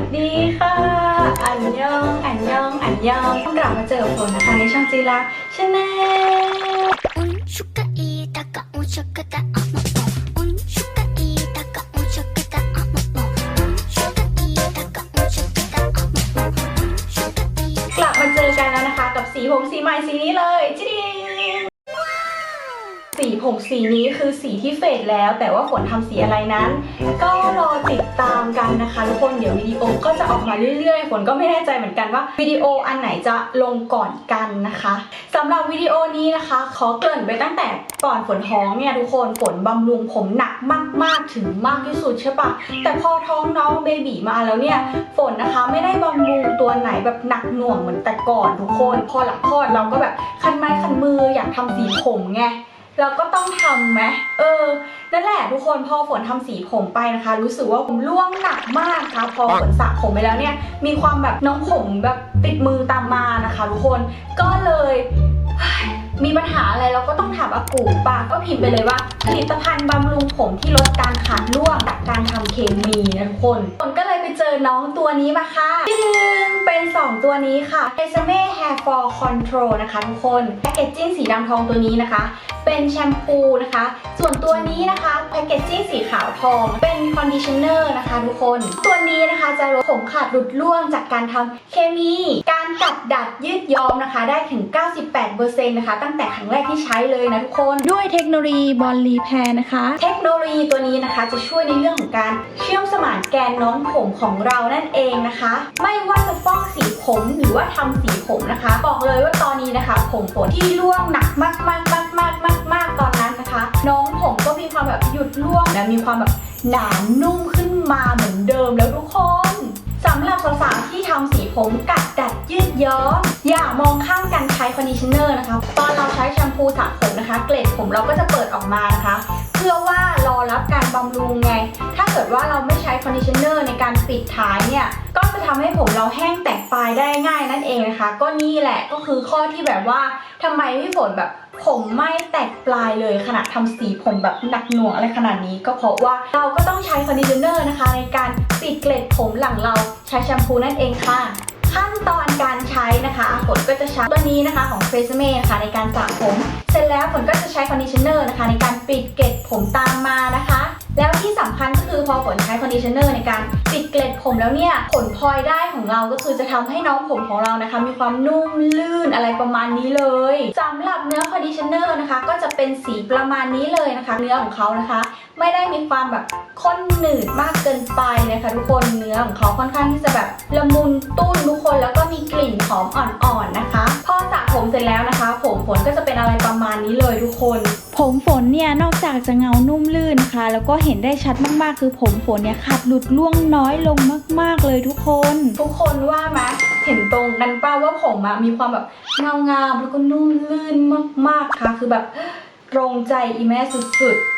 สดีค่ะ อันยอง อันยอง อันยองต้องกลับมาเจอกับฝนนะคะในช่องจีราชแนลกลับมาเจอกันแล้วนะคะ กับสีผมสีใหม่สีนี้เลยจิดี สีผมสีนี้คือสีที่เฟดแล้ว แต่ว่าฝนทำสีอะไรนั้น ก็รอติดตามกันนะคะทุกคนเดี๋ยววิดีโอก็จะออกมาเรื่อยๆ ฝนก็ไม่แน่ใจเหมือนกันว่าวิดีโออันไหนจะลงก่อนกันนะคะสำหรับวิดีโอนี้นะคะ ขอเกริ่นไปตั้งแต่ก่อนฝนท้องเนี่ยทุกคนฝนบำรุงผมหนักมากๆถึงมากที่สุดใช่ปะแต่พอท้องน้องเบบีมาแล้วเนี่ยฝนนะคะไม่ได้บำรุงตัวไหนแบบหนักหน่วงเหมือนแต่ก่อนทุกคน พอหลังคลอดเราก็แบบคันไม้คันมืออยากทำสีผมไง เราก็ต้องทำไหมเออ นั่นแหละทุกคนพอฝนทำสีผมไปนะคะ รู้สึกว่าผมร่วงหนักมากค่ะ พอฝนสระผมไปแล้วเนี่ย มีความแบบน้องผมแบบติดมือตามมานะคะ ทุกคนก็เลยมีปัญหาอะไรเราก็ต้องถามอากูปาก็พิมพ์ไปเลยว่า ผลิตภัณฑ์บำรุงผมที่ลดการขาดร่วงจากการทำเคมีนะทุกคนคนก็เลยไปเจอน้องตัวนี้มาค่ะดึงเป็น 2 ตัวนี้ค่ะ e s m e Hair Fall Control นะคะทุกคนแพคเกจจิ้งสีดำทองตัวนี้นะคะ เป็นแชมพูนะคะ ส่วนตัวนี้นะคะแพคเกจจิ้งสีขาวทอง เป็นคอนดิชเนอร์นะคะทุกคน ตัวนี้นะคะจะลดผมขาดหลุดร่วงจากการทำเคมี การกัดดัดยืดย้อมนะคะ ได้ถึง 98%นะคะตั้งแต่ครั้งแรกที่ใช้เลยนะทุกคน ด้วยเทคโนโลยีบอลรีแพร์นะคะ เทคโนโลยีตัวนี้นะคะจะช่วยในเรื่องของการเชื่อมสมานแกนน้องผมของเรานั่นเองนะคะ ไม่ว่าจะฟอกสีผมหรือว่าทำสีผมนะคะ บอกเลยว่าตอนนี้นะคะ ผมฝนที่ร่วงหนักมากม ร่วงและมีความแบบหนานุ่มขึ้นมาเหมือนเดิมแล้วทุกคนสำหรับสาวๆที่ทำสีผมกัดดัดยืดย้อมอย่ามองข้ามการใช้คอนดิชเนอร์นะคะ ตอนเราใช้แชมพูสระผมนะคะ เกล็ดผมเราก็จะเปิดออกมานะคะ เพื่อว่ารอรับการบำรุงไง ถ้าเกิดว่าเราไม่ใช้คอนดิชเนอร์ในการปิดท้ายเนี่ย ก็จะทำให้ผมเราแห้งแตกปลายได้ง่ายนั่นเองนะคะ ก็นี่แหละก็คือข้อที่แบบว่าทำไมพี่ฝนแบบ ผมไม่แตกปลายเลยขณะทำสีผมแบบหนักหน่วงอะไรขนาดนี้ ก็เพราะว่าเราก็ต้องใช้คอนดิชเนอร์นะคะ ในการปิดเกล็ดผมหลังเราใช้แชมพูนั่นเองค่ะขั้นตอนการใช้นะคะฝนก็จะใช้ตัวนี้นะคะของ f r e s m e นะคะในการสระผม เสร็จแล้วฝนก็จะใช้คอนดิชเนอร์นะคะ ในการปิดเกล็ดผมตามมานะคะ แล้วที่สำคัญก็คือพอฝนใช้คอนดิชเนอร์ในการปิดเกล็ดผมแล้วเนี่ยผลพลอยได้ของเราก็คือจะทำให้น้องผมของเรานะคะ มีความนุ่มลื่นอะไรประมาณนี้เลยสำหรับเนื้อคอนดิชเนอร์นะคะ ก็จะเป็นสีประมาณนี้เลยนะคะ เนื้อของเขานะคะ ไม่ได้มีความแบบข้นหนืดมากเกินไปนะคะทุกคนเนื้อของเขาค่อนข้างที่จะแบบละมุนตุ้นทุกคนแล้วก็มีกลิ่นหอมอ่อนๆนะคะ พอสระผมเสร็จแล้วนะคะ ผมฝนก็จะเป็นอะไรประมาณนี้เลยทุกคน ผมฝนเนี่ยนอกจากจะเงานุ่มลื่นค่ะ แล้วก็เห็นได้ชัดมากๆ คือผมฝนเนี่ยขาดหลุดร่วงน้อยลงมากๆเลยทุกคน ทุกคนว่าไหมเห็นตรงกันป้าว่าผมอะมีความแบบเงางามแล้วก็นุ่มลื่นมากๆค่ะ คือแบบตรงใจอีแม่สุดๆ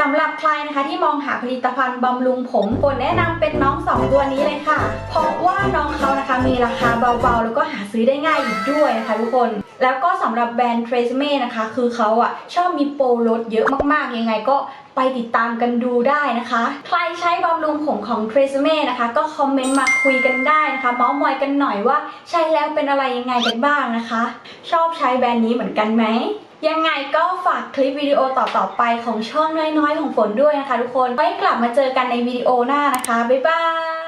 สำหรับใครนะคะที่มองหาผลิตภัณฑ์บำรุงผมฝนแนะนำเป็นน้องสองตัวนี้เลยค่ะ เพราะว่าน้องเขานะคะมีราคาเบาๆ แล้วก็หาซื้อได้ง่ายอีกด้วยนะคะทุกคน แล้วก็สำหรับแบรนด์ Tresemme นะคะ คือเขาอะชอบมีโปรลดเยอะมากๆ ยังไงก็ไปติดตามกันดูได้นะคะ ใครใช้บำรุงผมของ Tresemme นะคะ ก็คอมเมนต์มาคุยกันได้นะคะเมาส์มอยกันหน่อยว่าใช้แล้วเป็นอะไรยังไงกันบ้างนะคะ ชอบใช้แบรนด์นี้เหมือนกันไหม ยังไงก็ฝากคลิปวิดีโอต่อๆไปของช่องน้อยๆ ของฝนด้วยนะคะทุกคน ไว้กลับมาเจอกันในวิดีโอหน้านะคะ บ๊ายบาย